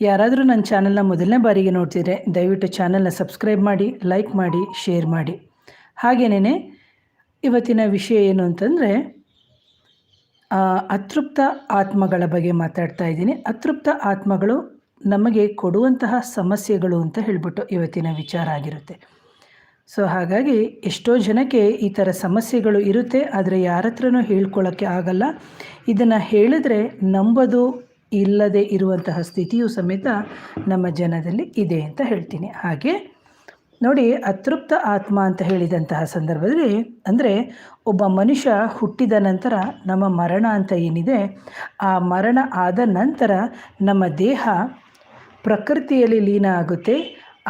ಯಾರಾದರೂ ನನ್ನ ಚಾನಲ್ನ ಮೊದಲನೇ ಬಾರಿಗೆ ನೋಡ್ತಿದ್ರೆ ದಯವಿಟ್ಟು ಚಾನಲ್ನ ಸಬ್ಸ್ಕ್ರೈಬ್ ಮಾಡಿ, ಲೈಕ್ ಮಾಡಿ, ಶೇರ್ ಮಾಡಿ. ಹಾಗೆಯೇ ಇವತ್ತಿನ ವಿಷಯ ಏನು ಅಂತಂದರೆ ಅತೃಪ್ತ ಆತ್ಮಗಳ ಬಗ್ಗೆ ಮಾತಾಡ್ತಾ ಇದ್ದೀನಿ. ಅತೃಪ್ತ ಆತ್ಮಗಳು ನಮಗೆ ಕೊಡುವಂತಹ ಸಮಸ್ಯೆಗಳು ಅಂತ ಹೇಳ್ಬಿಟ್ಟು ಇವತ್ತಿನ ವಿಚಾರ ಆಗಿರುತ್ತೆ. ಸೊ, ಹಾಗಾಗಿ ಎಷ್ಟೋ ಜನಕ್ಕೆ ಈ ಥರ ಸಮಸ್ಯೆಗಳು ಇರುತ್ತೆ, ಆದರೆ ಯಾರ ಹತ್ರನೂ ಹೇಳ್ಕೊಳ್ಳೋಕ್ಕೆ ಆಗಲ್ಲ. ಇದನ್ನು ಹೇಳಿದ್ರೆ ನಂಬೋದು ಇಲ್ಲದೆ ಇರುವಂತಹ ಸ್ಥಿತಿಯು ಸಮೇತ ನಮ್ಮ ಜನದಲ್ಲಿ ಇದೆ ಅಂತ ಹೇಳ್ತೀನಿ. ಹಾಗೆ ನೋಡಿ, ಅತೃಪ್ತ ಆತ್ಮ ಅಂತ ಹೇಳಿದಂತಹ ಸಂದರ್ಭದಲ್ಲಿ ಅಂದರೆ ಒಬ್ಬ ಮನುಷ್ಯ ಹುಟ್ಟಿದ ನಂತರ ನಮ್ಮ ಮರಣ ಅಂತ ಏನಿದೆ, ಆ ಮರಣ ಆದ ನಂತರ ನಮ್ಮ ದೇಹ ಪ್ರಕೃತಿಯಲ್ಲಿ ಲೀನ ಆಗುತ್ತೆ,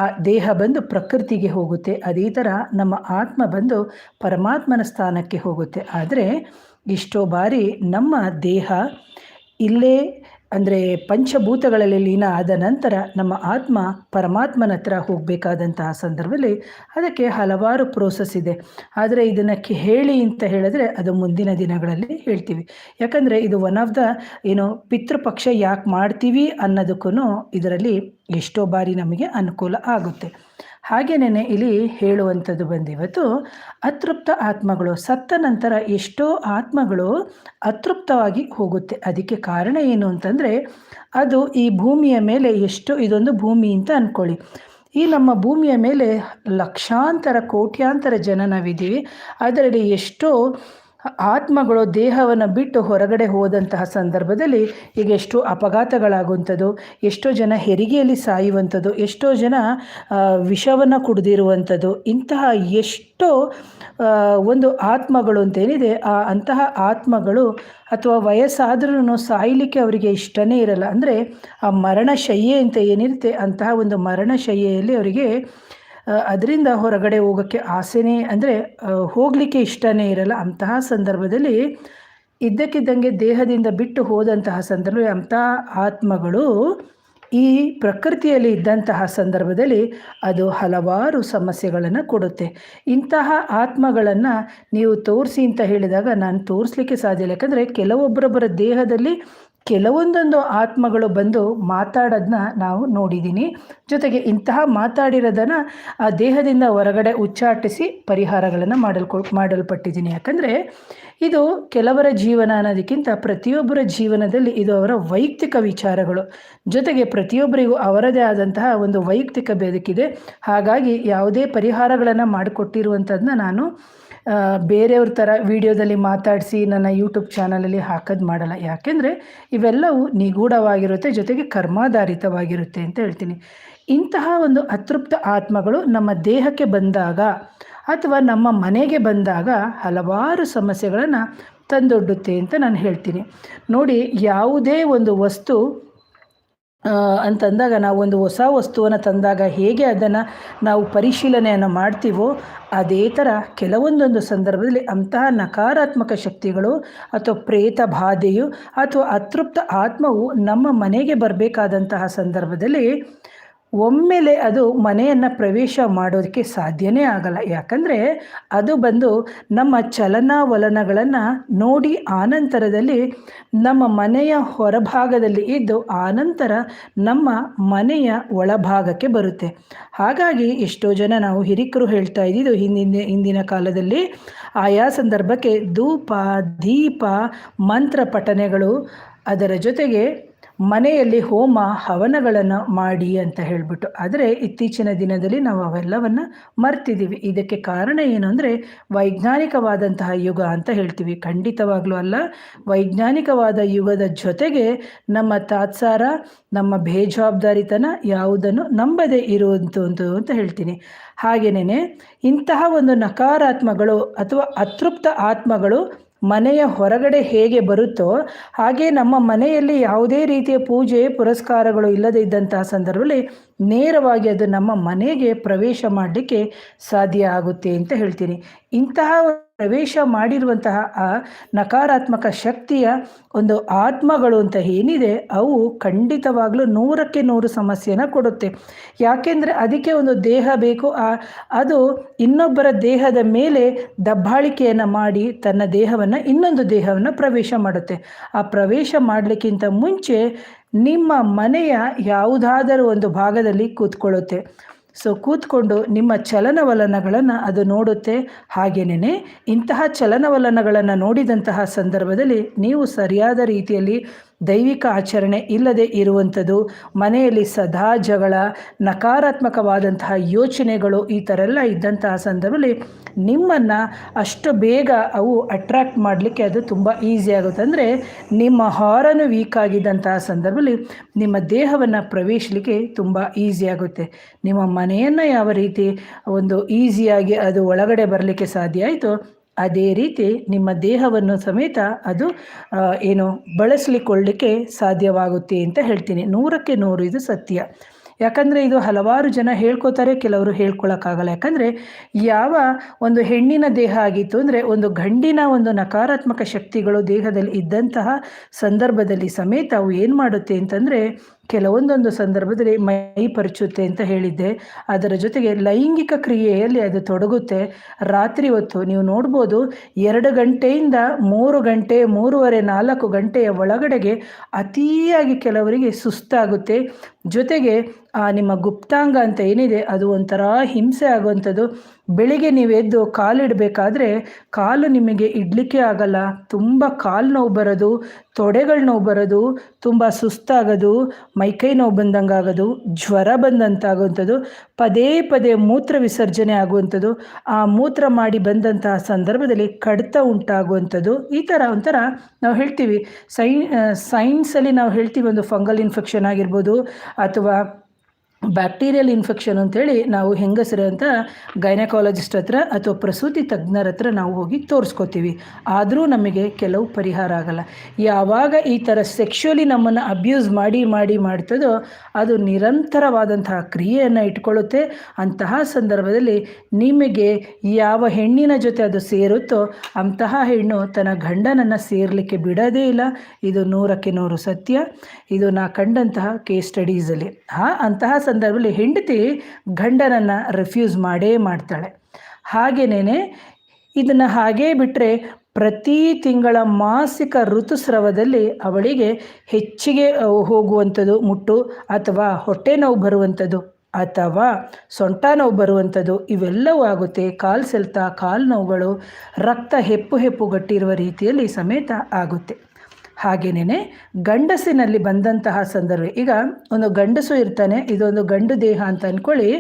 ಆ ದೇಹ ಬಂದು ಪ್ರಕೃತಿಗೆ ಹೋಗುತ್ತೆ, ಅದೇ ಥರ ನಮ್ಮ ಆತ್ಮ ಬಂದು ಪರಮಾತ್ಮನ ಸ್ಥಾನಕ್ಕೆ ಹೋಗುತ್ತೆ. ಆದರೆ ಇಷ್ಟೋ ಬಾರಿ ನಮ್ಮ ದೇಹ ಇಲ್ಲೇ ಅಂದರೆ ಪಂಚಭೂತಗಳಲ್ಲಿ ಲೀನ ಆದ ನಂತರ ನಮ್ಮ ಆತ್ಮ ಪರಮಾತ್ಮನ ಹತ್ರ ಹೋಗಬೇಕಾದಂತಹ ಸಂದರ್ಭದಲ್ಲಿ ಅದಕ್ಕೆ ಹಲವಾರು ಪ್ರೋಸೆಸ್ ಇದೆ. ಆದರೆ ಇದನ್ನು ಹೇಳಿ ಅಂತ ಹೇಳಿದ್ರೆ ಅದು ಮುಂದಿನ ದಿನಗಳಲ್ಲಿ ಹೇಳ್ತೀವಿ. ಯಾಕಂದರೆ ಇದು ಒನ್ ಆಫ್ ದ ಏನು ಪಿತೃಪಕ್ಷ ಯಾಕೆ ಮಾಡ್ತೀವಿ ಅನ್ನೋದಕ್ಕೂ ಇದರಲ್ಲಿ ಎಷ್ಟೋ ಬಾರಿ ನಮಗೆ ಅನುಕೂಲ ಆಗುತ್ತೆ. ಹಾಗೇನೇ ಇಲ್ಲಿ ಹೇಳುವಂಥದ್ದು ಬಂದಿವತ್ತು. ಅತೃಪ್ತ ಆತ್ಮಗಳು, ಸತ್ತ ನಂತರ ಎಷ್ಟೋ ಆತ್ಮಗಳು ಅತೃಪ್ತವಾಗಿ ಹೋಗುತ್ತೆ. ಅದಕ್ಕೆ ಕಾರಣ ಏನು ಅಂತಂದರೆ, ಅದು ಈ ಭೂಮಿಯ ಮೇಲೆ ಎಷ್ಟು, ಇದೊಂದು ಭೂಮಿ ಅಂತ ಅಂದ್ಕೊಳ್ಳಿ ಈ ನಮ್ಮ ಭೂಮಿಯ ಮೇಲೆ ಲಕ್ಷಾಂತರ, ಕೋಟ್ಯಾಂತರ ಜನ ನಾವಿದ್ದೀವಿ. ಅದರಲ್ಲಿ ಎಷ್ಟೋ ಆತ್ಮಗಳು ದೇಹವನ್ನು ಬಿಟ್ಟು ಹೊರಗಡೆ ಹೋದಂತಹ ಸಂದರ್ಭದಲ್ಲಿ ಈಗ ಎಷ್ಟೋ ಅಪಘಾತಗಳಾಗುವಂಥದ್ದು, ಎಷ್ಟೋ ಜನ ಹೆರಿಗೆಯಲ್ಲಿ ಸಾಯುವಂಥದ್ದು, ಎಷ್ಟೋ ಜನ ವಿಷವನ್ನು ಕುಡಿದಿರುವಂಥದ್ದು, ಇಂತಹ ಎಷ್ಟೋ ಒಂದು ಆತ್ಮಗಳು ಅಂತೇನಿದೆ, ಆ ಅಂತಹ ಆತ್ಮಗಳು ಅಥವಾ ವಯಸ್ಸಾದ್ರೂ ಸಾಯಲಿಕ್ಕೆ ಅವರಿಗೆ ಇಷ್ಟನೇ ಇರಲ್ಲ. ಅಂದರೆ ಆ ಮರಣಶಯ್ಯೆ ಅಂತ ಏನಿರುತ್ತೆ, ಅಂತಹ ಒಂದು ಮರಣಶಯ್ಯೆಯಲ್ಲಿ ಅವರಿಗೆ ಅದರಿಂದ ಹೊರಗಡೆ ಹೋಗೋಕ್ಕೆ ಆಸೆನೇ ಅಂದರೆ ಹೋಗಲಿಕ್ಕೆ ಇಷ್ಟನೇ ಇರಲ್ಲ. ಅಂತಹ ಸಂದರ್ಭದಲ್ಲಿ ಇದ್ದಕ್ಕಿದ್ದಂಗೆ ದೇಹದಿಂದ ಬಿಟ್ಟು ಹೋದಂತಹ ಸಂದರ್ಭ ಅಂತಹ ಆತ್ಮಗಳು ಈ ಪ್ರಕೃತಿಯಲ್ಲಿ ಇದ್ದಂತಹ ಸಂದರ್ಭದಲ್ಲಿ ಅದು ಹಲವಾರು ಸಮಸ್ಯೆಗಳನ್ನು ಕೊಡುತ್ತೆ. ಇಂತಹ ಆತ್ಮಗಳನ್ನು ನೀವು ತೋರಿಸಿ ಅಂತ ಹೇಳಿದಾಗ ನಾನು ತೋರಿಸ್ಲಿಕ್ಕೆ ಸಾಧ್ಯ ಇಲ್ಲ. ಯಾಕಂದರೆ ಕೆಲವೊಬ್ಬರೊಬ್ಬರ ದೇಹದಲ್ಲಿ ಕೆಲವೊಂದೊಂದು ಆತ್ಮಗಳು ಬಂದು ಮಾತಾಡೋದನ್ನ ನಾವು ನೋಡಿದ್ದೀನಿ ಜೊತೆಗೆ ಇಂತಹ ಮಾತಾಡಿರೋದನ್ನು ಆ ದೇಹದಿಂದ ಹೊರಗಡೆ ಉಚ್ಚಾಟಿಸಿ ಪರಿಹಾರಗಳನ್ನು ಮಾಡಲ್ಕೊ ಮಾಡಲ್ಪಟ್ಟಿದ್ದೀನಿ ಯಾಕಂದರೆ ಇದು ಕೆಲವರ ಜೀವನ ಅನ್ನೋದಕ್ಕಿಂತ ಪ್ರತಿಯೊಬ್ಬರ ಜೀವನದಲ್ಲಿ ಇದು ಅವರ ವೈಯಕ್ತಿಕ ವಿಚಾರಗಳು. ಜೊತೆಗೆ ಪ್ರತಿಯೊಬ್ಬರಿಗೂ ಅವರದೇ ಆದಂತಹ ಒಂದು ವೈಯಕ್ತಿಕ ಬೆದಕಿದೆ ಹಾಗಾಗಿ ಯಾವುದೇ ಪರಿಹಾರಗಳನ್ನು ಮಾಡಿಕೊಟ್ಟಿರುವಂಥದ್ದನ್ನ ನಾನು ಬೇರೆಯವ್ರ ಥರ ವಿಡಿಯೋದಲ್ಲಿ ಮಾತಾಡಿಸಿ ನನ್ನ ಯೂಟ್ಯೂಬ್ ಚಾನಲಲ್ಲಿ ಹಾಕೋದು ಮಾಡಲ್ಲ. ಯಾಕೆಂದರೆ ಇವೆಲ್ಲವೂ ನಿಗೂಢವಾಗಿರುತ್ತೆ, ಜೊತೆಗೆ ಕರ್ಮಾಧಾರಿತವಾಗಿರುತ್ತೆ ಅಂತ ಹೇಳ್ತೀನಿ. ಇಂತಹ ಒಂದು ಅತೃಪ್ತ ಆತ್ಮಗಳು ನಮ್ಮ ದೇಹಕ್ಕೆ ಬಂದಾಗ ಅಥವಾ ನಮ್ಮ ಮನೆಗೆ ಬಂದಾಗ ಹಲವಾರು ಸಮಸ್ಯೆಗಳನ್ನು ತಂದೊಡ್ಡುತ್ತೆ ಅಂತ ನಾನು ಹೇಳ್ತೀನಿ. ನೋಡಿ, ಯಾವುದೇ ಒಂದು ವಸ್ತು ಅಂತಂದಾಗ ನಾವು ಒಂದು ಹೊಸ ವಸ್ತುವನ್ನು ತಂದಾಗ ಹೇಗೆ ಅದನ್ನು ನಾವು ಪರಿಶೀಲನೆಯನ್ನು ಮಾಡ್ತೀವೋ ಅದೇ ಥರ ಕೆಲವೊಂದೊಂದು ಸಂದರ್ಭದಲ್ಲಿ ಅಂತಹ ನಕಾರಾತ್ಮಕ ಶಕ್ತಿಗಳು ಅಥವಾ ಪ್ರೇತ ಬಾಧೆಯು ಅಥವಾ ಅತೃಪ್ತ ಆತ್ಮವು ನಮ್ಮ ಮನೆಗೆ ಬರಬೇಕಾದಂತಹ ಸಂದರ್ಭದಲ್ಲಿ ಒಮ್ಮೆಲೆ ಅದು ಮನೆಯನ್ನು ಪ್ರವೇಶ ಮಾಡೋದಕ್ಕೆ ಸಾಧ್ಯನೇ ಆಗಲ್ಲ. ಯಾಕಂದರೆ ಅದು ಬಂದು ನಮ್ಮ ಚಲನಾವಲನಗಳನ್ನು ನೋಡಿ ಆನಂತರದಲ್ಲಿ ನಮ್ಮ ಮನೆಯ ಹೊರಭಾಗದಲ್ಲಿ ಇದ್ದು ಆನಂತರ ನಮ್ಮ ಮನೆಯ ಒಳಭಾಗಕ್ಕೆ ಬರುತ್ತೆ. ಹಾಗಾಗಿ ಎಷ್ಟೋ ಜನ ನಾವು ಹಿರಿಕರು ಹೇಳ್ತಾ ಇದ್ದಿದ್ದು ಹಿಂದಿನ ಹಿಂದಿನ ಕಾಲದಲ್ಲಿ ಆಯಾ ಸಂದರ್ಭಕ್ಕೆ ಧೂಪ, ದೀಪ, ಮಂತ್ರ ಪಠನೆಗಳು ಅದರ ಜೊತೆಗೆ ಮನೆಯಲ್ಲಿ ಹೋಮ ಹವನಗಳನ್ನು ಮಾಡಿ ಅಂತ ಹೇಳಿಬಿಟ್ಟು. ಆದರೆ ಇತ್ತೀಚಿನ ದಿನದಲ್ಲಿ ನಾವು ಅವೆಲ್ಲವನ್ನು ಮರ್ತಿದ್ದೀವಿ ಇದಕ್ಕೆ ಕಾರಣ ಏನು ಅಂದರೆ ವೈಜ್ಞಾನಿಕವಾದಂತಹ ಯುಗ ಅಂತ ಹೇಳ್ತೀವಿ. ಖಂಡಿತವಾಗ್ಲೂ ಅಲ್ಲ. ವೈಜ್ಞಾನಿಕವಾದ ಯುಗದ ಜೊತೆಗೆ ನಮ್ಮ ತಾತ್ಸಾರ, ನಮ್ಮ ಬೇಜವಾಬ್ದಾರಿತನ ಯಾವುದನ್ನು ನಂಬದೇ ಇರುವಂಥದ್ದು ಅಂತ ಹೇಳ್ತೀನಿ. ಹಾಗೆಯೇ ಇಂತಹ ಒಂದು ನಕಾರಾತ್ಮಗಳು ಅಥವಾ ಅತೃಪ್ತ ಆತ್ಮಗಳು ಮನೆಯ ಹೊರಗಡೆ ಹೇಗೆ ಬರುತ್ತೋ ಹಾಗೆ ನಮ್ಮ ಮನೆಯಲ್ಲಿ ಯಾವುದೇ ರೀತಿಯ ಪೂಜೆ ಪುರಸ್ಕಾರಗಳು ಇಲ್ಲದೇ ಇದ್ದಂತಹ ಸಂದರ್ಭದಲ್ಲಿ ನೇರವಾಗಿ ಅದು ನಮ್ಮ ಮನೆಗೆ ಪ್ರವೇಶ ಮಾಡಲಿಕ್ಕೆ ಸಾಧ್ಯ ಆಗುತ್ತೆ ಅಂತ ಹೇಳ್ತೀನಿ. ಇಂತಹ ಪ್ರವೇಶ ಮಾಡಿರುವಂತಹ ಆ ನಕಾರಾತ್ಮಕ ಶಕ್ತಿಯ ಒಂದು ಆತ್ಮಗಳು ಅಂತ ಏನಿದೆ, ಅವು ಖಂಡಿತವಾಗಲೂ ನೂರಕ್ಕೆ ನೂರು ಸಮಸ್ಯೆನ ಕೊಡುತ್ತೆ. ಯಾಕೆಂದರೆ ಅದಕ್ಕೆ ಒಂದು ದೇಹ ಬೇಕು, ಆ, ಅದು ಇನ್ನೊಬ್ಬರ ದೇಹದ ಮೇಲೆ ದಬ್ಬಾಳಿಕೆಯನ್ನು ಮಾಡಿ ತನ್ನ ದೇಹವನ್ನು ಇನ್ನೊಂದು ದೇಹವನ್ನು ಪ್ರವೇಶ ಮಾಡುತ್ತೆ. ಆ ಪ್ರವೇಶ ಮಾಡಲಿಕ್ಕಿಂತ ಮುಂಚೆ ನಿಮ್ಮ ಮನೆಯ ಯಾವುದಾದರೂ ಒಂದು ಭಾಗದಲ್ಲಿ ಕೂತ್ಕೊಳ್ಳುತ್ತೆ. ಸೊ ಕೂತ್ಕೊಂಡು ನಿಮ್ಮ ಚಲನವಲನಗಳನ್ನು ಅದು ನೋಡುತ್ತೆ. ಹಾಗೇನೇ ಇಂತಹ ಚಲನವಲನಗಳನ್ನು ನೋಡಿದಂತಹ ಸಂದರ್ಭದಲ್ಲಿ ನೀವು ಸರಿಯಾದ ರೀತಿಯಲ್ಲಿ ದೈವಿಕ ಆಚರಣೆ ಇಲ್ಲದೆ ಇರುವಂಥದ್ದು. ಮನೆಯಲ್ಲಿ ಸದಾ ಜಗಳ, ನಕಾರಾತ್ಮಕವಾದಂತಹ ಯೋಚನೆಗಳು ಈ ಥರ ಎಲ್ಲ ಇದ್ದಂತಹ ಸಂದರ್ಭದಲ್ಲಿ ನಿಮ್ಮನ್ನು ಅಷ್ಟು ಬೇಗ ಅವು ಅಟ್ರ್ಯಾಕ್ಟ್ ಮಾಡಲಿಕ್ಕೆ ಅದು ತುಂಬ ಈಸಿ ಆಗುತ್ತೆ. ಅಂದರೆ ನಿಮ್ಮ ಹಾರನು ವೀಕ್ ಆಗಿದ್ದಂತಹ ಸಂದರ್ಭದಲ್ಲಿ ನಿಮ್ಮ ದೇಹವನ್ನು ಪ್ರವೇಶಲಿಕ್ಕೆ ತುಂಬ ಈಸಿ ಆಗುತ್ತೆ. ನಿಮ್ಮ ಮನೆಯನ್ನು ಯಾವ ರೀತಿ ಒಂದು ಈಸಿಯಾಗಿ ಅದು ಒಳಗಡೆ ಬರಲಿಕ್ಕೆ ಸಾಧ್ಯ ಆಯಿತು ಅದೇ ರೀತಿ ನಿಮ್ಮ ದೇಹವನ್ನು ಸಮೇತ ಅದು ಏನು ಬಳಸಲಿಕ್ಕೊಳ್ಳಿಕ್ಕೆ ಸಾಧ್ಯವಾಗುತ್ತೆ ಅಂತ ಹೇಳ್ತೀನಿ. ನೂರಕ್ಕೆ ನೂರು ಇದು ಸತ್ಯ. ಯಾಕಂದರೆ ಇದು ಹಲವಾರು ಜನ ಹೇಳ್ಕೊತಾರೆ, ಕೆಲವರು ಹೇಳ್ಕೊಳಕ್ಕಾಗಲ್ಲ. ಯಾಕಂದರೆ ಯಾವ ಒಂದು ಹೆಣ್ಣಿನ ದೇಹ ಆಗಿತ್ತು ಅಂದರೆ ಒಂದು ಗಂಡಿನ ಒಂದು ನಕಾರಾತ್ಮಕ ಶಕ್ತಿಗಳು ದೇಹದಲ್ಲಿ ಇದ್ದಂತಹ ಸಂದರ್ಭದಲ್ಲಿ ಸಮೇತ ಅವು ಏನು ಮಾಡುತ್ತೆ ಅಂತಂದರೆ ಕೆಲವೊಂದೊಂದು ಸಂದರ್ಭದಲ್ಲಿ ಮೈ ಪರಿಚುತ್ತೆ ಅಂತ ಹೇಳಿದ್ದೆ. ಅದರ ಜೊತೆಗೆ ಲೈಂಗಿಕ ಕ್ರಿಯೆಯಲ್ಲಿ ಅದು ತೊಡಗುತ್ತೆ. ರಾತ್ರಿ ಹೊತ್ತು ನೀವು ನೋಡ್ಬೋದು ಎರಡು ಗಂಟೆಯಿಂದ ಮೂರು ಗಂಟೆ, ಮೂರುವರೆ, ನಾಲ್ಕು ಗಂಟೆಯ ಒಳಗಡೆಗೆ ಅತಿಯಾಗಿ ಕೆಲವರಿಗೆ ಸುಸ್ತಾಗುತ್ತೆ. ಜೊತೆಗೆ, ಆ, ನಿಮ್ಮ ಗುಪ್ತಾಂಗ ಅಂತ ಏನಿದೆ, ಅದು ಒಂಥರ ಹಿಂಸೆ ಆಗುವಂಥದ್ದು. ಬೆಳಿಗ್ಗೆ ನೀವು ಎದ್ದು ಕಾಲಿಡಬೇಕಾದ್ರೆ ಕಾಲು ನಿಮಗೆ ಇಡಲಿಕ್ಕೆ ಆಗಲ್ಲ. ತುಂಬ ಕಾಲು ನೋವು ಬರೋದು, ತೊಡೆಗಳು ನೋವು ಬರೋದು, ತುಂಬ ಸುಸ್ತಾಗೋದು ಮೈಕೈ ನೋವು ಬಂದಂಗೆ ಆಗೋದು ಜ್ವರ ಬಂದಂತಾಗುವಂಥದ್ದು, ಪದೇ ಪದೇ ಮೂತ್ರ ವಿಸರ್ಜನೆ ಆಗುವಂಥದ್ದು, ಆ ಮೂತ್ರ ಮಾಡಿ ಬಂದಂತಹ ಸಂದರ್ಭದಲ್ಲಿ ಕಡಿತ ಉಂಟಾಗುವಂಥದ್ದು, ಈ ಥರ ಒಂಥರ ನಾವು ಹೇಳ್ತೀವಿ. ಸೈ ಸೈನ್ಸಲ್ಲಿ ನಾವು ಹೇಳ್ತೀವಿ ಒಂದು ಫಂಗಲ್ ಇನ್ಫೆಕ್ಷನ್ ಆಗಿರ್ಬೋದು ಅಥವಾ ಬ್ಯಾಕ್ಟೀರಿಯಲ್ ಇನ್ಫೆಕ್ಷನ್ ಅಂತೇಳಿ ನಾವು ಹೆಂಗಸರು ಅಂತ ಗೈನಕಾಲಜಿಸ್ಟ್ ಹತ್ರ ಅಥವಾ ಪ್ರಸೂತಿ ತಜ್ಞರ ಹತ್ರ ನಾವು ಹೋಗಿ ತೋರಿಸ್ಕೋತೀವಿ. ಆದರೂ ನಮಗೆ ಕೆಲವು ಪರಿಹಾರ ಆಗಲ್ಲ. ಯಾವಾಗ ಈ ಥರ ಸೆಕ್ಷುಲಿ ನಮ್ಮನ್ನು ಅಬ್ಯೂಸ್ ಮಾಡಿ ಮಾಡಿ ಮಾಡ್ತದೋ ಅದು ನಿರಂತರವಾದಂತಹ ಕ್ರಿಯೆಯನ್ನು ಇಟ್ಕೊಳ್ಳುತ್ತೆ. ಅಂತಹ ಸಂದರ್ಭದಲ್ಲಿ ನಿಮಗೆ ಯಾವ ಹೆಣ್ಣಿನ ಜೊತೆ ಅದು ಸೇರುತ್ತೋ ಅಂತಹ ಹೆಣ್ಣು ತನ್ನ ಗಂಡನನ್ನು ಸೇರಲಿಕ್ಕೆ ಬಿಡೋದೇ ಇಲ್ಲ. ಇದು ನೂರಕ್ಕೆ ನೂರು ಸತ್ಯ. ಇದು ನಾ ಕಂಡಂತಹ ಕೇಸ್ ಸ್ಟಡೀಸಲ್ಲಿ ಹಾಂ, ಅಂತಹ ಸಂದರ್ಭದಲ್ಲಿ ಹೆಂಡತಿ ಗಂಡನನ್ನು ರೆಫ್ಯೂಸ್ ಮಾಡೇ ಮಾಡ್ತಾಳೆ. ಹಾಗೆಯೇ ಇದನ್ನು ಹಾಗೇ ಬಿಟ್ಟರೆ ಪ್ರತಿ ತಿಂಗಳ ಮಾಸಿಕ ಋತುಸ್ರವದಲ್ಲಿ ಅವಳಿಗೆ ಹೆಚ್ಚಿಗೆ ಹೋಗುವಂಥದ್ದು ಮುಟ್ಟು ಅಥವಾ ಹೊಟ್ಟೆ ನೋವು ಬರುವಂಥದ್ದು ಅಥವಾ ಸೊಂಟ ನೋವು ಬರುವಂಥದ್ದು ಇವೆಲ್ಲವೂ ಆಗುತ್ತೆ. ಕಾಲು ಸೆಲ್ತಾ ಕಾಲು ನೋವುಗಳು ರಕ್ತ ಹೆಪ್ಪು ಹೆಪ್ಪು ಗಟ್ಟಿರುವ ರೀತಿಯಲ್ಲಿ ಸಮೇತ ಆಗುತ್ತೆ. ಹಾಗೆಯೇ ಗಂಡಸಿನಲ್ಲಿ ಬಂದಂತಹ ಸಂದರ್ಭ. ಈಗ ಒಂದು ಗಂಡಸು ಇರ್ತಾನೆ, ಇದೊಂದು ಗಂಡು ದೇಹ ಅಂತ ಅಂದ್ಕೊಳ್ಳಿ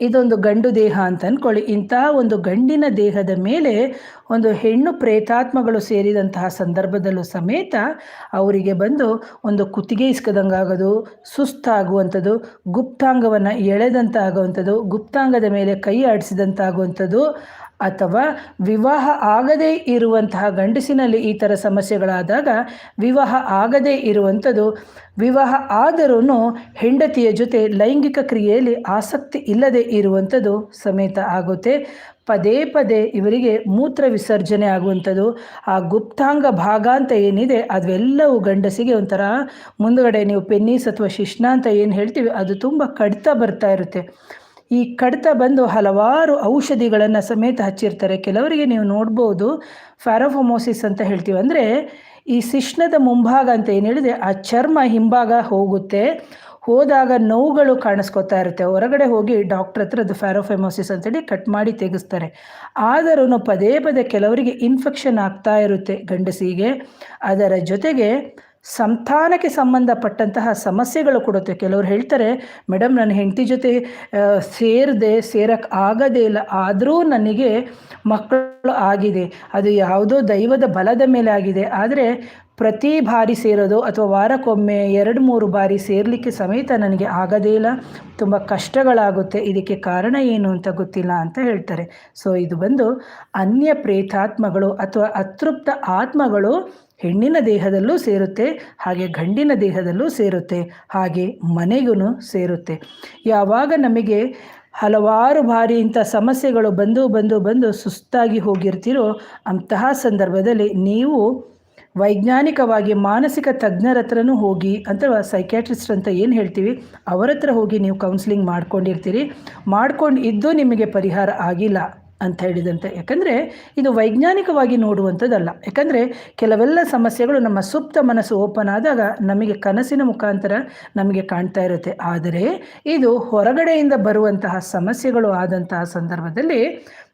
ಇದೊಂದು ಗಂಡು ದೇಹ ಅಂತ ಅಂದ್ಕೊಳ್ಳಿ ಇಂತಹ ಒಂದು ಗಂಡಿನ ದೇಹದ ಮೇಲೆ ಒಂದು ಹೆಣ್ಣು ಪ್ರೇತಾತ್ಮಗಳು ಸೇರಿದಂತಹ ಸಂದರ್ಭದಲ್ಲೂ ಸಮೇತ ಅವರಿಗೆ ಬಂದು ಒಂದು ಕುತ್ತಿಗೆ ಇಸ್ಕದಂಗಾಗೋದು, ಸುಸ್ತಾಗುವಂಥದ್ದು, ಗುಪ್ತಾಂಗವನ್ನು ಎಳೆದಂತಾಗುವಂಥದ್ದು, ಗುಪ್ತಾಂಗದ ಮೇಲೆ ಕೈ ಆಡಿಸಿದಂತಾಗುವಂಥದ್ದು ಅಥವಾ ವಿವಾಹ ಆಗದೇ ಇರುವಂತಹ ಗಂಡಸಿನಲ್ಲಿ ಈ ಥರ ಸಮಸ್ಯೆಗಳಾದಾಗ ವಿವಾಹ ಆಗದೇ ಇರುವಂಥದ್ದು, ವಿವಾಹ ಆದರೂ ಹೆಂಡತಿಯ ಜೊತೆ ಲೈಂಗಿಕ ಕ್ರಿಯೆಯಲ್ಲಿ ಆಸಕ್ತಿ ಇಲ್ಲದೆ ಇರುವಂಥದ್ದು ಸಮೇತ ಆಗುತ್ತೆ. ಪದೇ ಪದೇ ಇವರಿಗೆ ಮೂತ್ರ ವಿಸರ್ಜನೆ ಆಗುವಂಥದ್ದು, ಆ ಗುಪ್ತಾಂಗ ಭಾಗ ಅಂತ ಏನಿದೆ ಅದೆಲ್ಲವೂ ಗಂಡಸಿಗೆ ಒಂಥರ ಮುಂದುಗಡೆ ನೀವು ಪೆನ್ನೀಸ್ ಅಥವಾ ಶಿಷ್ಣ ಅಂತ ಏನು ಹೇಳ್ತೀವಿ ಅದು ತುಂಬ ಕಡಿತ ಬರ್ತಾ ಇರುತ್ತೆ. ಈ ಕಡಿತ ಬಂದು ಹಲವಾರು ಔಷಧಿಗಳನ್ನು ಸಮೇತ ಹಚ್ಚಿರ್ತಾರೆ. ಕೆಲವರಿಗೆ ನೀವು ನೋಡ್ಬೋದು ಫ್ಯಾರೋಫೊಮೋಸಿಸ್ ಅಂತ ಹೇಳ್ತೀವಿ. ಅಂದರೆ ಈ ಶಿಶ್ನದ ಮುಂಭಾಗ ಅಂತ ಏನು ಹೇಳಿದೆ, ಆ ಚರ್ಮ ಹಿಂಭಾಗ ಹೋಗುತ್ತೆ. ಹೋದಾಗ ನೋವುಗಳು ಕಾಣಿಸ್ಕೊತಾ ಇರುತ್ತೆ. ಹೊರಗಡೆ ಹೋಗಿ ಡಾಕ್ಟ್ರ್ ಹತ್ರ ಅದು ಫ್ಯಾರೋಫೆಮೋಸಿಸ್ ಅಂತೇಳಿ ಕಟ್ ಮಾಡಿ ತೆಗೆಸ್ತಾರೆ. ಆದರೂ ಪದೇ ಪದೇ ಕೆಲವರಿಗೆ ಇನ್ಫೆಕ್ಷನ್ ಆಗ್ತಾ ಇರುತ್ತೆ ಗಂಡಸಿಗೆ. ಅದರ ಜೊತೆಗೆ ಸಂತಾನಕ್ಕೆ ಸಂಬಂಧಪಟ್ಟಂತಹ ಸಮಸ್ಯೆಗಳು ಕೊಡುತ್ತೆ ಕೆಲವರು ಹೇಳ್ತಾರೆ ಮೇಡಮ್ ನನ್ನ ಹೆಂಡತಿ ಜೊತೆ ಸೇರದೆ ಸೇರಕ್ಕೆ ಆಗದೇ ಇಲ್ಲ. ಆದರೂ ನನಗೆ ಮಕ್ಕಳು ಆಗಿದೆ. ಅದು ಯಾವುದೋ ದೈವದ ಬಲದ ಮೇಲೆ ಆಗಿದೆ. ಆದರೆ ಪ್ರತಿ ಬಾರಿ ಸೇರೋದು ಅಥವಾ ವಾರಕ್ಕೊಮ್ಮೆ ಎರಡು, ಮೂರು ಬಾರಿ ಸೇರಲಿಕ್ಕೆ ಸಮೇತ ನನಗೆ ಆಗದೇ ಇಲ್ಲ. ತುಂಬ ಕಷ್ಟಗಳಾಗುತ್ತೆ. ಇದಕ್ಕೆ ಕಾರಣ ಏನು ಅಂತ ಗೊತ್ತಿಲ್ಲ ಅಂತ ಹೇಳ್ತಾರೆ. ಸೊ, ಇದು ಬಂದು ಅನ್ಯ ಪ್ರೇತಾತ್ಮಗಳು ಅಥವಾ ಅತೃಪ್ತ ಆತ್ಮಗಳು ಹೆಣ್ಣಿನ ದೇಹದಲ್ಲೂ ಸೇರುತ್ತೆ, ಹಾಗೆ ಗಂಡಿನ ದೇಹದಲ್ಲೂ ಸೇರುತ್ತೆ, ಹಾಗೆ ಮನೆಗೂ ಸೇರುತ್ತೆ. ಯಾವಾಗ ನಮಗೆ ಹಲವಾರು ಬಾರಿ ಇಂಥ ಸಮಸ್ಯೆಗಳು ಬಂದು ಬಂದು ಬಂದು ಸುಸ್ತಾಗಿ ಹೋಗಿರ್ತೀರೋ ಅಂತಹ ಸಂದರ್ಭದಲ್ಲಿ ನೀವು ವೈಜ್ಞಾನಿಕವಾಗಿ ಮಾನಸಿಕ ತಜ್ಞರ ಹತ್ರನೂ ಹೋಗಿ ಅಥವಾ ಸೈಕ್ಯಾಟ್ರಿಸ್ಟ್ ಅಂತ ಏನು ಹೇಳ್ತೀವಿ ಅವರ ಹತ್ರ ಹೋಗಿ ನೀವು ಕೌನ್ಸಿಲಿಂಗ್ ಮಾಡ್ಕೊಂಡಿರ್ತೀರಿ. ಮಾಡ್ಕೊಂಡು ಇದ್ದು ನಿಮಗೆ ಪರಿಹಾರ ಆಗಿಲ್ಲ. ಅಂತ ಹೇಳಿದಂತೆ. ಯಾಕಂದರೆ ಇದು ವೈಜ್ಞಾನಿಕವಾಗಿ ನೋಡುವಂಥದ್ದಲ್ಲ. ಯಾಕಂದರೆ ಕೆಲವೆಲ್ಲ ಸಮಸ್ಯೆಗಳು ನಮ್ಮ ಸುಪ್ತ ಮನಸ್ಸು ಓಪನ್ ಆದಾಗ ನಮಗೆ ಕನಸಿನ ಮುಖಾಂತರ ನಮಗೆ ಕಾಣ್ತಾ ಇರುತ್ತೆ. ಆದರೆ ಇದು ಹೊರಗಡೆಯಿಂದ ಬರುವಂತಹ ಸಮಸ್ಯೆಗಳು ಆದಂತಹ ಸಂದರ್ಭದಲ್ಲಿ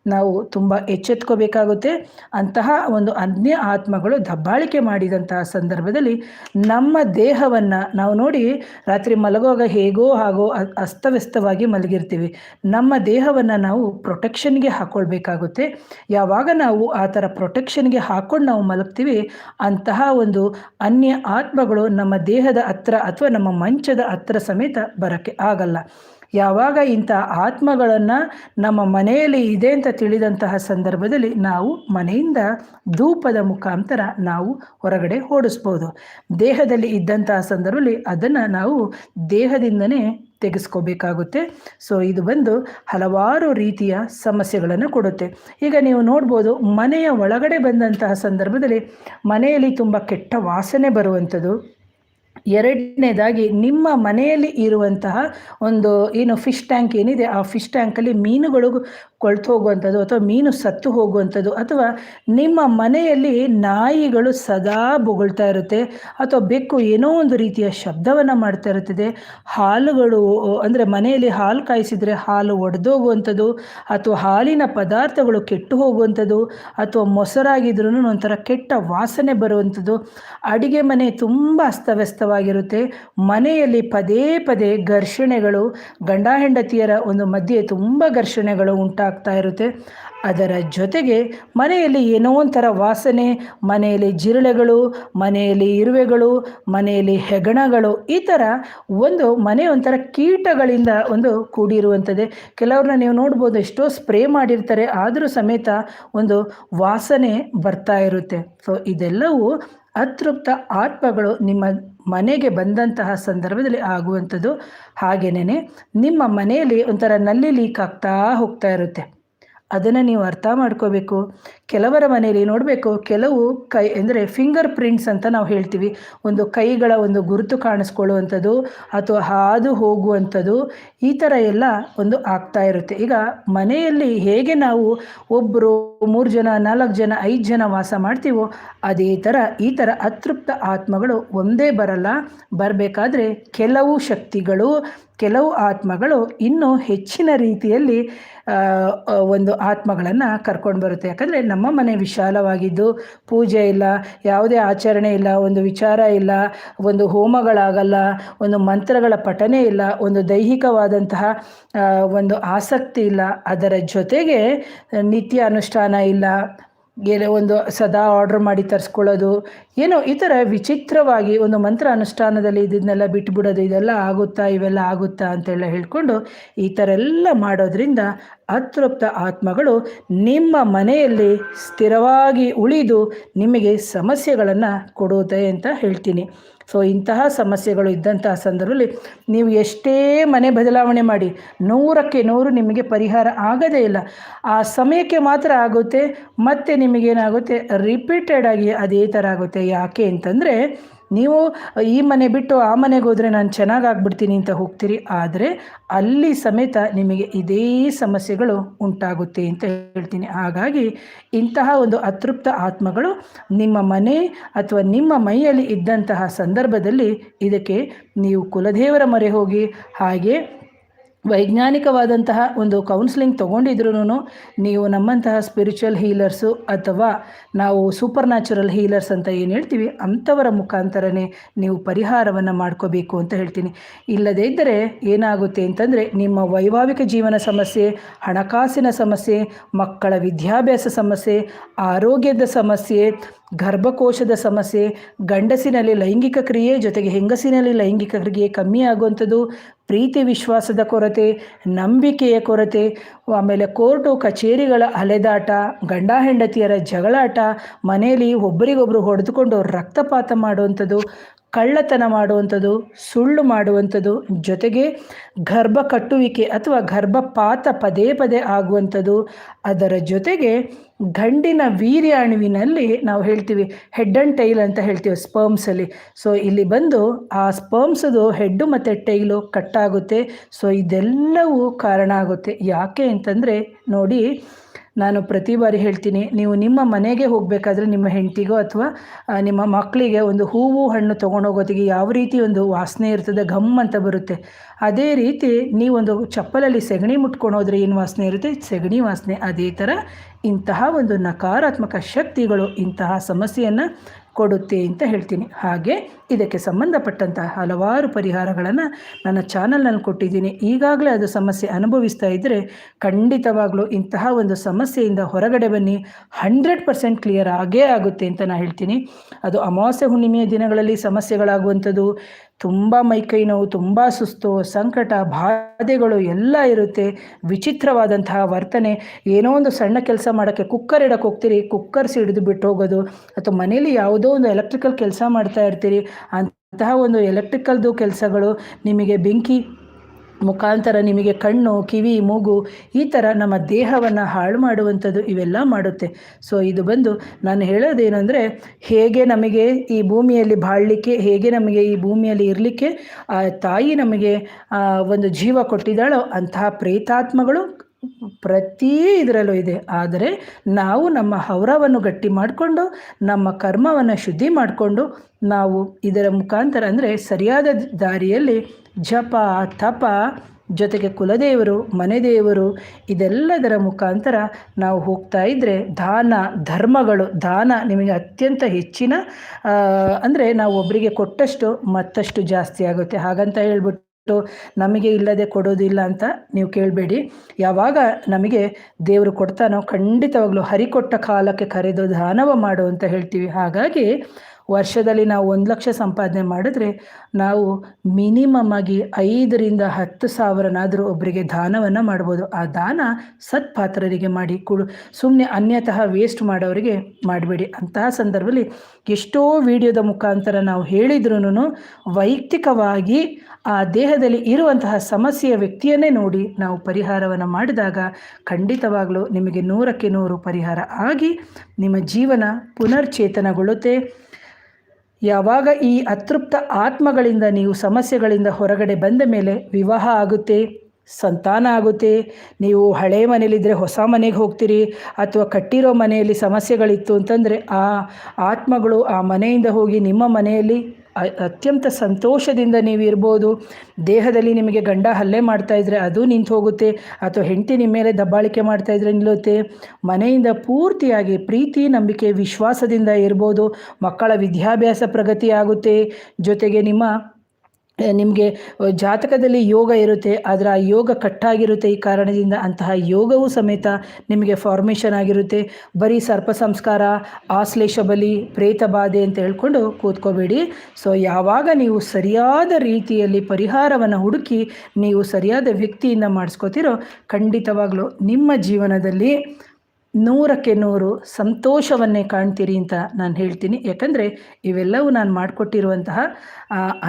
ನಾವು ತುಂಬ ಎಚ್ಚೆತ್ಕೋಬೇಕಾಗುತ್ತೆ. ಅಂತಹ ಒಂದು ಅನ್ಯ ಆತ್ಮಗಳು ದಬ್ಬಾಳಿಕೆ ಮಾಡಿದಂತಹ ಸಂದರ್ಭದಲ್ಲಿ ನಮ್ಮ ದೇಹವನ್ನು ನಾವು ನೋಡಿ ರಾತ್ರಿ ಮಲಗುವಾಗ ಹೇಗೋ ಹಾಗೋ ಅಸ್ತವ್ಯಸ್ತವಾಗಿ ಮಲಗಿರ್ತೀವಿ. ನಮ್ಮ ದೇಹವನ್ನು ನಾವು ಪ್ರೊಟೆಕ್ಷನ್ಗೆ ಹಾಕ್ಕೊಳ್ಬೇಕಾಗುತ್ತೆ ಯಾವಾಗ ನಾವು ಆ ಥರ ಪ್ರೊಟೆಕ್ಷನ್ಗೆ ಹಾಕ್ಕೊಂಡು ನಾವು ಮಲಗ್ತೀವಿ, ಅಂತಹ ಒಂದು ಅನ್ಯ ಆತ್ಮಗಳು ನಮ್ಮ ದೇಹದ ಹತ್ರ ಅಥವಾ ನಮ್ಮ ಮಂಚದ ಹತ್ರ ಸಮೇತ ಬರೋಕ್ಕೆ ಆಗಲ್ಲ. ಯಾವಾಗ ಇಂಥ ಆತ್ಮಗಳನ್ನು ನಮ್ಮ ಮನೆಯಲ್ಲಿ ಇದೆ ಅಂತ ತಿಳಿದಂತಹ ಸಂದರ್ಭದಲ್ಲಿ ನಾವು ಮನೆಯಿಂದ ಧೂಪದ ಮುಖಾಂತರ ನಾವು ಹೊರಗಡೆ ಓಡಿಸ್ಬೋದು. ದೇಹದಲ್ಲಿ ಇದ್ದಂತಹ ಸಂದರ್ಭದಲ್ಲಿ ಅದನ್ನು ನಾವು ದೇಹದಿಂದನೇ ತೆಗೆಸ್ಕೋಬೇಕಾಗುತ್ತೆ. ಸೊ ಇದು ಬಂದು ಹಲವಾರು ರೀತಿಯ ಸಮಸ್ಯೆಗಳನ್ನು ಕೊಡುತ್ತೆ. ಈಗ ನೀವು ನೋಡ್ಬೋದು, ಮನೆಯ ಒಳಗಡೆ ಬಂದಂತಹ ಸಂದರ್ಭದಲ್ಲಿ ಮನೆಯಲ್ಲಿ ತುಂಬ ಕೆಟ್ಟ ವಾಸನೆ ಬರುವಂಥದ್ದು. ಎರಡನೇದಾಗಿ ನಿಮ್ಮ ಮನೆಯಲ್ಲಿ ಇರುವಂತಹ ಒಂದು ಏನು ಫಿಶ್ ಟ್ಯಾಂಕ್ ಏನಿದೆ ಆ ಫಿಶ್ ಟ್ಯಾಂಕಲ್ಲಿ ಮೀನುಗಳು ಕೊಳ್ತು ಹೋಗುವಂಥದ್ದು ಅಥವಾ ಮೀನು ಸತ್ತು ಹೋಗುವಂಥದ್ದು ಅಥವಾ ನಿಮ್ಮ ಮನೆಯಲ್ಲಿ ನಾಯಿಗಳು ಸದಾ ಬೊಗಳ್ತಾ ಇರುತ್ತೆ ಅಥವಾ ಬೆಕ್ಕು ಏನೋ ಒಂದು ರೀತಿಯ ಶಬ್ದವನ್ನು ಮಾಡ್ತಾ ಇರುತ್ತದೆ. ಹಾಲುಗಳು, ಅಂದರೆ ಮನೆಯಲ್ಲಿ ಹಾಲು ಕಾಯಿಸಿದರೆ ಹಾಲು ಒಡೆದೋಗುವಂಥದ್ದು ಅಥವಾ ಹಾಲಿನ ಪದಾರ್ಥಗಳು ಕೆಟ್ಟು ಹೋಗುವಂಥದ್ದು ಅಥವಾ ಮೊಸರಾಗಿದ್ರೂ ಒಂಥರ ಕೆಟ್ಟ ವಾಸನೆ ಬರುವಂಥದ್ದು. ಅಡಿಗೆ ಮನೆ ತುಂಬ ಅಸ್ತವ್ಯಸ್ತವಾಗಿರುತ್ತೆ. ಮನೆಯಲ್ಲಿ ಪದೇ ಪದೇ ಘರ್ಷಣೆಗಳು, ಗಂಡ ಹೆಂಡತಿಯರ ಒಂದು ಮಧ್ಯೆ ತುಂಬ ಘರ್ಷಣೆಗಳು ಉಂಟಾಗ್ತಾ ಇರುತ್ತೆ. ಅದರ ಜೊತೆಗೆ ಮನೆಯಲ್ಲಿ ಏನೋ ಒಂಥರ ವಾಸನೆ, ಮನೆಯಲ್ಲಿ ಜಿರಳೆಗಳು, ಮನೆಯಲ್ಲಿ ಇರುವೆಗಳು, ಮನೆಯಲ್ಲಿ ಹೆಗಣಗಳು, ಈ ಥರ ಒಂದು ಮನೆ ಒಂಥರ ಕೀಟಗಳಿಂದ ಒಂದು ಕೂಡಿರುವಂಥದ್ದೇ. ಕೆಲವ್ರನ್ನ ನೀವು ನೋಡ್ಬೋದು ಎಷ್ಟೋ ಸ್ಪ್ರೇ ಮಾಡಿರ್ತಾರೆ, ಆದರೂ ಸಮೇತ ಒಂದು ವಾಸನೆ ಬರ್ತಾ ಇರುತ್ತೆ. ಸೊ ಇದೆಲ್ಲವೂ ಅತೃಪ್ತ ಆತ್ಮಗಳು ನಿಮ್ಮ ಮನೆಗೆ ಬಂದಂತಹ ಸಂದರ್ಭದಲ್ಲಿ ಆಗುವಂಥದ್ದು ಹಾಗೇನೇ ನಿಮ್ಮ ಮನೆಯಲ್ಲಿ ಒಂಥರ ನಲ್ಲಿ ಲೀಕ್ ಆಗ್ತಾ ಹೋಗ್ತಾ ಇರುತ್ತೆ. ಅದನ್ನು ನೀವು ಅರ್ಥ ಮಾಡ್ಕೋಬೇಕು. ಕೆಲವರ ಮನೆಯಲ್ಲಿ ನೋಡಬೇಕು, ಕೆಲವು ಕೈ ಅಂದರೆ ಫಿಂಗರ್ ಪ್ರಿಂಟ್ಸ್ ಅಂತ ನಾವು ಹೇಳ್ತೀವಿ. ಒಂದು ಕೈಗಳ ಒಂದು ಗುರುತು ಕಾಣಿಸ್ಕೊಳ್ಳುವಂಥದ್ದು ಅಥವಾ ಹಾದು ಹೋಗುವಂಥದ್ದು ಈ ಥರ ಎಲ್ಲ ಒಂದು ಆಗ್ತಾ ಇರುತ್ತೆ. ಈಗ ಮನೆಯಲ್ಲಿ ಹೇಗೆ ನಾವು ಒಬ್ಬರು ಮೂರು ಜನ, ನಾಲ್ಕು ಜನ, ಐದು ಜನ ವಾಸ ಮಾಡ್ತೀವೋ ಅದೇ ಥರ ಈ ಥರ ಅತೃಪ್ತ ಆತ್ಮಗಳು ಒಂದೇ ಬರಲ್ಲ. ಬರಬೇಕಾದ್ರೆ ಕೆಲವು ಶಕ್ತಿಗಳು ಕೆಲವು ಆತ್ಮಗಳು ಇನ್ನೂ ಹೆಚ್ಚಿನ ರೀತಿಯಲ್ಲಿ ಒಂದು ಆತ್ಮಗಳನ್ನು ಕರ್ಕೊಂಡು ಬರುತ್ತೆ. ಯಾಕಂದರೆ ನಮ್ಮ ಮನೆ ವಿಶಾಲವಾಗಿದ್ದು, ಪೂಜೆ ಇಲ್ಲ, ಯಾವುದೇ ಆಚರಣೆ ಇಲ್ಲ, ಒಂದು ವಿಚಾರ ಇಲ್ಲ, ಒಂದು ಹೋಮಗಳಾಗಲ್ಲ, ಒಂದು ಮಂತ್ರಗಳ ಪಠನೆ ಇಲ್ಲ, ಒಂದು ದೈಹಿಕವಾದಂತಹ ಒಂದು ಆಸಕ್ತಿ ಇಲ್ಲ. ಅದರ ಜೊತೆಗೆ ನಿತ್ಯ ಅನುಷ್ಠಾನ ಇಲ್ಲ ಏನೋ ಒಂದು ಸದಾ ಆರ್ಡ್ರ್ ಮಾಡಿ ತರಿಸ್ಕೊಳ್ಳೋದು. ಏನೋ ಈ ಥರ ವಿಚಿತ್ರವಾಗಿ ಒಂದು ಮಂತ್ರ ಅನುಷ್ಠಾನದಲ್ಲಿ ಇದನ್ನೆಲ್ಲ ಬಿಟ್ಬಿಡೋದು, ಇದೆಲ್ಲ ಆಗುತ್ತಾ, ಇವೆಲ್ಲ ಆಗುತ್ತಾ ಅಂತೆಲ್ಲ ಹೇಳ್ಕೊಂಡು ಈ ಥರ ಎಲ್ಲ ಮಾಡೋದ್ರಿಂದ ಅತೃಪ್ತ ಆತ್ಮಗಳು ನಿಮ್ಮ ಮನೆಯಲ್ಲಿ ಸ್ಥಿರವಾಗಿ ಉಳಿದು ನಿಮಗೆ ಸಮಸ್ಯೆಗಳನ್ನು ಕೊಡುತ್ತೆ ಅಂತ ಹೇಳ್ತೀನಿ. ಸೊ ಇಂತಹ ಸಮಸ್ಯೆಗಳು ಇದ್ದಂತಹ ಸಂದರ್ಭದಲ್ಲಿ ನೀವು ಎಷ್ಟೇ ಮನೆ ಬದಲಾವಣೆ ಮಾಡಿ, ನೂರಕ್ಕೆ ನೂರು ನಿಮಗೆ ಪರಿಹಾರ ಆಗದೇ ಇಲ್ಲ. ಆ ಸಮಯಕ್ಕೆ ಮಾತ್ರ ಆಗುತ್ತೆ, ಮತ್ತೆ ನಿಮಗೇನಾಗುತ್ತೆ ರಿಪೀಟೆಡ್ ಆಗಿ ಅದೇ ಥರ ಆಗುತ್ತೆ. ಯಾಕೆ ಅಂತಂದರೆ ನೀವು ಈ ಮನೆ ಬಿಟ್ಟು ಆ ಮನೆಗೆ ಹೋದರೆ ನಾನು ಚೆನ್ನಾಗಿ ಆಗ್ಬಿಡ್ತೀನಿ ಅಂತ ಹೋಗ್ತೀರಿ. ಆದರೆ ಅಲ್ಲಿ ಸಮೇತ ನಿಮಗೆ ಇದೇ ಸಮಸ್ಯೆಗಳು ಉಂಟಾಗುತ್ತೆ ಅಂತ ಹೇಳ್ತೀನಿ. ಹಾಗಾಗಿ ಇಂತಹ ಒಂದು ಅತೃಪ್ತ ಆತ್ಮಗಳು ನಿಮ್ಮ ಮನೆ ಅಥವಾ ನಿಮ್ಮ ಮೈಯಲ್ಲಿ ಇದ್ದಂತಹ ಸಂದರ್ಭದಲ್ಲಿ ಇದಕ್ಕೆ ನೀವು ಕುಲದೇವರ ಮೊರೆ ಹೋಗಿ ಹಾಗೆ ವೈಜ್ಞಾನಿಕವಾದಂತಹ ಒಂದು ಕೌನ್ಸಿಲಿಂಗ್ ತೊಗೊಂಡಿದ್ರೂ ನೀವು ನಮ್ಮಂತಹ ಸ್ಪಿರಿಚುವಲ್ ಹೀಲರ್ಸು ಅಥವಾ ನಾವು ಸೂಪರ್ ನ್ಯಾಚುರಲ್ ಹೀಲರ್ಸ್ ಅಂತ ಏನು ಹೇಳ್ತೀವಿ ಅಂಥವರ ಮುಖಾಂತರನೇ ನೀವು ಪರಿಹಾರವನ್ನು ಮಾಡ್ಕೋಬೇಕು ಅಂತ ಹೇಳ್ತೀನಿ. ಇಲ್ಲದೇ ಇದ್ದರೆ ಏನಾಗುತ್ತೆ ಅಂತಂದರೆ, ನಿಮ್ಮ ವೈವಾಹಿಕ ಜೀವನ ಸಮಸ್ಯೆ, ಹಣಕಾಸಿನ ಸಮಸ್ಯೆ, ಮಕ್ಕಳ ವಿದ್ಯಾಭ್ಯಾಸ ಸಮಸ್ಯೆ, ಆರೋಗ್ಯದ ಸಮಸ್ಯೆ ಗರ್ಭಕೋಶದ ಸಮಸ್ಯೆ, ಗಂಡಸಿನಲ್ಲಿ ಲೈಂಗಿಕ ಕ್ರಿಯೆ ಜೊತೆಗೆ ಹೆಂಗಸಿನಲ್ಲಿ ಲೈಂಗಿಕ ಕ್ರಿಯೆ ಕಮ್ಮಿ ಆಗುವಂಥದ್ದು, ಪ್ರೀತಿ ವಿಶ್ವಾಸದ ಕೊರತೆ, ನಂಬಿಕೆಯ ಕೊರತೆ, ಆಮೇಲೆ ಕೋರ್ಟು ಕಚೇರಿಗಳ ಅಲೆದಾಟ, ಗಂಡ ಹೆಂಡತಿಯರ ಜಗಳಾಟ, ಮನೆಯಲ್ಲಿ ಒಬ್ಬರಿಗೊಬ್ಬರು ಹೊಡೆದುಕೊಂಡು ರಕ್ತಪಾತ ಮಾಡುವಂಥದ್ದು, ಕಳ್ಳತನ ಮಾಡುವಂಥದ್ದು, ಸುಳ್ಳು ಮಾಡುವಂಥದ್ದು, ಜೊತೆಗೆ ಗರ್ಭ ಕಟ್ಟುವಿಕೆ ಅಥವಾ ಗರ್ಭಪಾತ ಪದೇ ಪದೇ ಆಗುವಂಥದ್ದು, ಅದರ ಜೊತೆಗೆ ಗಂಡಿನ ವೀರ್ಯ ಅಣುವಿನಲ್ಲಿ ನಾವು ಹೇಳ್ತೀವಿ ಹೆಡ್ ಅಂಡ್ ಟೈಲ್ ಅಂತ ಹೇಳ್ತೀವಿ ಸ್ಪರ್ಮ್ಸಲ್ಲಿ ಸೊ ಇಲ್ಲಿ ಬಂದು ಆ ಸ್ಪರ್ಮ್ಸದು ಹೆಡ್ಡು ಮತ್ತು ಟೈಲು ಕಟ್ಟಾಗುತ್ತೆ. ಸೊ ಇದೆಲ್ಲವೂ ಕಾರಣ ಆಗುತ್ತೆ. ಯಾಕೆ ಅಂತಂದರೆ ನೋಡಿ, ನಾನು ಪ್ರತಿ ಬಾರಿ ಹೇಳ್ತೀನಿ, ನೀವು ನಿಮ್ಮ ಮನೆಗೆ ಹೋಗಬೇಕಾದ್ರೆ ನಿಮ್ಮ ಹೆಂಡತಿಗೋ ಅಥವಾ ನಿಮ್ಮ ಮಕ್ಕಳಿಗೆ ಒಂದು ಹೂವು ಹಣ್ಣು ತೊಗೊಂಡೋಗೋದಿಗೆ ಯಾವ ರೀತಿ ಒಂದು ವಾಸನೆ ಇರ್ತದೆ, ಘಮ್ ಅಂತ ಬರುತ್ತೆ. ಅದೇ ರೀತಿ ನೀವೊಂದು ಚಪ್ಪಲಲ್ಲಿ ಸೆಗಣಿ ಮುಟ್ಕೊಂಡು ಹೋದರೆ ಏನು ವಾಸನೆ ಇರುತ್ತೆ? ಸೆಗಣಿ ವಾಸನೆ. ಅದೇ ಥರ ಇಂತಹ ಒಂದು ನಕಾರಾತ್ಮಕ ಶಕ್ತಿಗಳು ಇಂತಹ ಸಮಸ್ಯೆಯನ್ನು ಕೊಡುತ್ತೆ ಅಂತ ಹೇಳ್ತೀನಿ. ಹಾಗೆ ಇದಕ್ಕೆ ಸಂಬಂಧಪಟ್ಟಂತಹ ಹಲವಾರು ಪರಿಹಾರಗಳನ್ನು ನನ್ನ ಚಾನಲ್ನಲ್ಲಿ ಕೊಟ್ಟಿದ್ದೀನಿ. ಈಗಾಗಲೇ ಅದು ಸಮಸ್ಯೆ ಅನುಭವಿಸ್ತಾ ಇದ್ದರೆ ಖಂಡಿತವಾಗಲೂ ಇಂತಹ ಒಂದು ಸಮಸ್ಯೆಯಿಂದ ಹೊರಗಡೆ ಬನ್ನಿ. ಹಂಡ್ರೆಡ್ ಪರ್ಸೆಂಟ್ ಕ್ಲಿಯರ್ ಆಗೇ ಆಗುತ್ತೆ ಅಂತ ನಾನು ಹೇಳ್ತೀನಿ. ಅದು ಅಮಾವಾಸ್ಯೆ ಹುಣ್ಣಿಮೆಯ ದಿನಗಳಲ್ಲಿ ಸಮಸ್ಯೆಗಳಾಗುವಂಥದ್ದು, ತುಂಬ ಮೈಕೈ ನೋವು, ತುಂಬ ಸುಸ್ತು, ಸಂಕಟ, ಬಾಧೆಗಳು ಎಲ್ಲ ಇರುತ್ತೆ. ವಿಚಿತ್ರವಾದಂತಹ ವರ್ತನೆ. ಏನೋ ಒಂದು ಸಣ್ಣ ಕೆಲಸ ಮಾಡೋಕ್ಕೆ ಕುಕ್ಕರ್ ಇಡಕ್ಕೆ ಹೋಗ್ತೀರಿ. ಕುಕ್ಕರ್ಸ್ ಹಿಡಿದು ಬಿಟ್ಟು ಹೋಗೋದು, ಅಥವಾ ಮನೇಲಿ ಯಾವುದೋ ಒಂದು ಎಲೆಕ್ಟ್ರಿಕಲ್ ಕೆಲಸ ಮಾಡ್ತಾ ಇರ್ತೀರಿ, ಅಂತಹ ಒಂದು ಎಲೆಕ್ಟ್ರಿಕಲ್ದು ಕೆಲಸಗಳು ನಿಮಗೆ ಬೆಂಕಿ ಮುಖಾಂತರ ನಿಮಗೆ ಕಣ್ಣು, ಕಿವಿ, ಮೂಗು ಈ ಥರ ನಮ್ಮ ದೇಹವನ್ನು ಹಾಳು ಮಾಡುವಂಥದ್ದು ಇವೆಲ್ಲ ಮಾಡುತ್ತೆ. ಸೊ ಇದು ಬಂದು ನಾನು ಹೇಳೋದೇನೆಂದರೆ ಹೇಗೆ ನಮಗೆ ಈ ಭೂಮಿಯಲ್ಲಿ ಬಾಳಲಿಕ್ಕೆ, ಹೇಗೆ ನಮಗೆ ಈ ಭೂಮಿಯಲ್ಲಿ ಇರಲಿಕ್ಕೆ ತಾಯಿ ನಮಗೆ ಒಂದು ಜೀವ ಕೊಟ್ಟಿದ್ದಾಳೋ ಅಂತಹ ಪ್ರೇತಾತ್ಮಗಳು ಪ್ರತಿ ಇದರಲ್ಲೂ ಇದೆ. ಆದರೆ ನಾವು ನಮ್ಮ ಹೌರವನ್ನು ಗಟ್ಟಿ ಮಾಡಿಕೊಂಡು, ನಮ್ಮ ಕರ್ಮವನ್ನು ಶುದ್ಧಿ ಮಾಡಿಕೊಂಡು, ನಾವು ಇದರ ಮುಖಾಂತರ ಅಂದರೆ ಸರಿಯಾದ ದಾರಿಯಲ್ಲಿ ಜಪ, ತಪ ಜೊತೆಗೆ ಕುಲದೇವರು, ಮನೆದೇವರು ಇದೆಲ್ಲದರ ಮುಖಾಂತರ ನಾವು ಹೋಗ್ತಾ ಇದ್ದರೆ ದಾನ, ಧರ್ಮಗಳು, ದಾನ ನಿಮಗೆ ಅತ್ಯಂತ ಹೆಚ್ಚಿನ ಅಂದರೆ ನಾವು ಒಬ್ಬರಿಗೆ ಕೊಟ್ಟಷ್ಟು ಮತ್ತಷ್ಟು ಜಾಸ್ತಿ ಆಗುತ್ತೆ. ಹಾಗಂತ ಹೇಳ್ಬಿಟ್ಟು ನಮಗೆ ಇಲ್ಲದೆ ಕೊಡೋದಿಲ್ಲ ಅಂತ ನೀವು ಕೇಳಬೇಡಿ. ಯಾವಾಗ ನಮಗೆ ದೇವರು ಕೊಡ್ತಾನೋ ಖಂಡಿತವಾಗ್ಲೂ ಹರಿಕೊಟ್ಟ ಕಾಲಕ್ಕೆ ಕರೆದು ದಾನವ ಮಾಡು ಅಂತ ಹೇಳ್ತೀವಿ. ಹಾಗಾಗಿ ವರ್ಷದಲ್ಲಿ ನಾವು ಒಂದು ಲಕ್ಷ ಸಂಪಾದನೆ ಮಾಡಿದ್ರೆ ನಾವು ಮಿನಿಮಮ್ ಆಗಿ ಐದರಿಂದ ಹತ್ತು ಸಾವಿರನಾದರೂ ಒಬ್ಬರಿಗೆ ದಾನವನ್ನು ಮಾಡ್ಬೋದು. ಆ ದಾನ ಸತ್ಪಾತ್ರರಿಗೆ ಮಾಡಿ ಕೊಡು. ಸುಮ್ಮನೆ ಅನ್ಯತಃ ವೇಸ್ಟ್ ಮಾಡೋರಿಗೆ ಮಾಡಬೇಡಿ. ಅಂತಹ ಸಂದರ್ಭದಲ್ಲಿ ಎಷ್ಟೋ ವಿಡಿಯೋದ ಮುಖಾಂತರ ನಾವು ಹೇಳಿದ್ರೂ ವೈಯಕ್ತಿಕವಾಗಿ ಆ ದೇಹದಲ್ಲಿ ಇರುವಂತಹ ಸಮಸ್ಯೆಯ ವ್ಯಕ್ತಿಯನ್ನೇ ನೋಡಿ ನಾವು ಪರಿಹಾರವನ್ನು ಮಾಡಿದಾಗ ಖಂಡಿತವಾಗಲೂ ನಿಮಗೆ ನೂರಕ್ಕೆ ನೂರು ಪರಿಹಾರ ಆಗಿ ನಿಮ್ಮ ಜೀವನ ಪುನರ್ಚೇತನಗೊಳ್ಳುತ್ತೆ. ಯಾವಾಗ ಈ ಅತೃಪ್ತ ಆತ್ಮಗಳಿಂದ ನೀವು ಸಮಸ್ಯೆಗಳಿಂದ ಹೊರಗಡೆ ಬಂದ ಮೇಲೆ ವಿವಾಹ ಆಗುತ್ತೆ, ಸಂತಾನ ಆಗುತ್ತೆ, ನೀವು ಹಳೆ ಮನೇಲಿದ್ದರೆ ಹೊಸ ಮನೆಗೆ ಹೋಗ್ತೀರಿ ಅಥವಾ ಕಟ್ಟಿರೋ ಮನೆಯಲ್ಲಿ ಸಮಸ್ಯೆಗಳಿತ್ತು ಅಂತಂದರೆ ಆ ಆತ್ಮಗಳು ಆ ಮನೆಯಿಂದ ಹೋಗಿ ನಿಮ್ಮ ಮನೆಯಲ್ಲಿ ಅತ್ಯಂತ ಸಂತೋಷದಿಂದ ನೀವು ಇರ್ಬೋದು. ದೇಹದಲ್ಲಿ ನಿಮಗೆ ಗಂಡ ಹಲ್ಲೆ ಮಾಡ್ತಾ ಇದ್ರೆ ಅದು ನಿಂತು ಹೋಗುತ್ತೆ. ಅಥವಾ ಹೆಂಡತಿ ನಿಮ್ಮ ಮೇಲೆ ದಬ್ಬಾಳಿಕೆ ಮಾಡ್ತಾ ಇದ್ರೆ ನಿಲ್ಲುತ್ತೆ. ಮನೆಯಿಂದ ಪೂರ್ತಿಯಾಗಿ ಪ್ರೀತಿ, ನಂಬಿಕೆ, ವಿಶ್ವಾಸದಿಂದ ಇರ್ಬೋದು. ಮಕ್ಕಳ ವಿದ್ಯಾಭ್ಯಾಸ ಪ್ರಗತಿ ಆಗುತ್ತೆ. ಜೊತೆಗೆ ನಿಮ್ಮ ನಿಮಗೆ ಜಾತಕದಲ್ಲಿ ಯೋಗ ಇರುತ್ತೆ, ಆದರೆ ಆ ಯೋಗ ಕಟ್ಟಾಗಿರುತ್ತೆ ಈ ಕಾರಣದಿಂದ ಅಂತಹ ಯೋಗವು ಸಮೇತ ನಿಮಗೆ ಫಾರ್ಮೇಷನ್ ಆಗಿರುತ್ತೆ. ಬರೀ ಸರ್ಪ ಸಂಸ್ಕಾರ, ಆಶ್ಲೇಷ ಬಲಿ, ಪ್ರೇತ ಬಾಧೆ ಅಂತ ಹೇಳ್ಕೊಂಡು ಕೂತ್ಕೋಬೇಡಿ. ಸೊ ಯಾವಾಗ ನೀವು ಸರಿಯಾದ ರೀತಿಯಲ್ಲಿ ಪರಿಹಾರವನ್ನು ಹುಡುಕಿ ನೀವು ಸರಿಯಾದ ವ್ಯಕ್ತಿಯಿಂದ ಮಾಡಿಸ್ಕೋತಿರೋ ಖಂಡಿತವಾಗಲೂ ನಿಮ್ಮ ಜೀವನದಲ್ಲಿ ನೂರಕ್ಕೆ ನೂರು ಸಂತೋಷವನ್ನೇ ಕಾಣ್ತೀರಿ ಅಂತ ನಾನು ಹೇಳ್ತೀನಿ. ಯಾಕಂದರೆ ಇವೆಲ್ಲವೂ ನಾನು ಮಾಡಿಕೊಟ್ಟಿರುವಂತಹ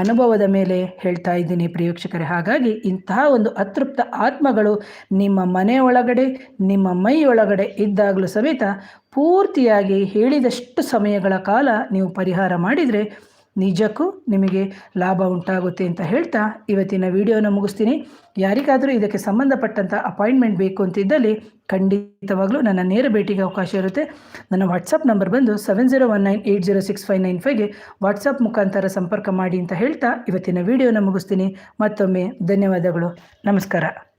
ಅನುಭವದ ಮೇಲೆ ಹೇಳ್ತಾ ಇದ್ದೀನಿ ಪ್ರೇಕ್ಷಕರೇ ಹಾಗಾಗಿ ಇಂತಹ ಒಂದು ಅತೃಪ್ತ ಆತ್ಮಗಳು ನಿಮ್ಮ ಮನೆ ಒಳಗಡೆ, ನಿಮ್ಮ ಮೈಯೊಳಗಡೆ ಇದ್ದಾಗಲೂ ಸಮೇತ ಪೂರ್ತಿಯಾಗಿ ಹೇಳಿದಷ್ಟು ಸಮಯಗಳ ಕಾಲ ನೀವು ಪರಿಹಾರ ಮಾಡಿದರೆ ನಿಜಕ್ಕೂ ನಿಮಗೆ ಲಾಭ ಉಂಟಾಗುತ್ತೆ ಅಂತ ಹೇಳ್ತಾ ಇವತ್ತಿನ ವಿಡಿಯೋನ ಮುಗಿಸ್ತೀನಿ. ಯಾರಿಗಾದರೂ ಇದಕ್ಕೆ ಸಂಬಂಧಪಟ್ಟಂಥ ಅಪಾಯಿಂಟ್ಮೆಂಟ್ ಬೇಕು ಅಂತಿದ್ದಲ್ಲಿ ಖಂಡಿತವಾಗಲೂ ನನ್ನ ನೇರ ಭೇಟಿಗೆ ಅವಕಾಶ ಇರುತ್ತೆ. ನನ್ನ ವಾಟ್ಸಪ್ ನಂಬರ್ ಬಂದು seven zero one nine eight zero six five nine ಫೈವ್ಗೆ WhatsApp ಮುಖಾಂತರ ಸಂಪರ್ಕ ಮಾಡಿ ಅಂತ ಹೇಳ್ತಾ ಇವತ್ತಿನ ವಿಡಿಯೋನ ಮುಗಿಸ್ತೀನಿ. ಮತ್ತೊಮ್ಮೆ ಧನ್ಯವಾದಗಳು. ನಮಸ್ಕಾರ.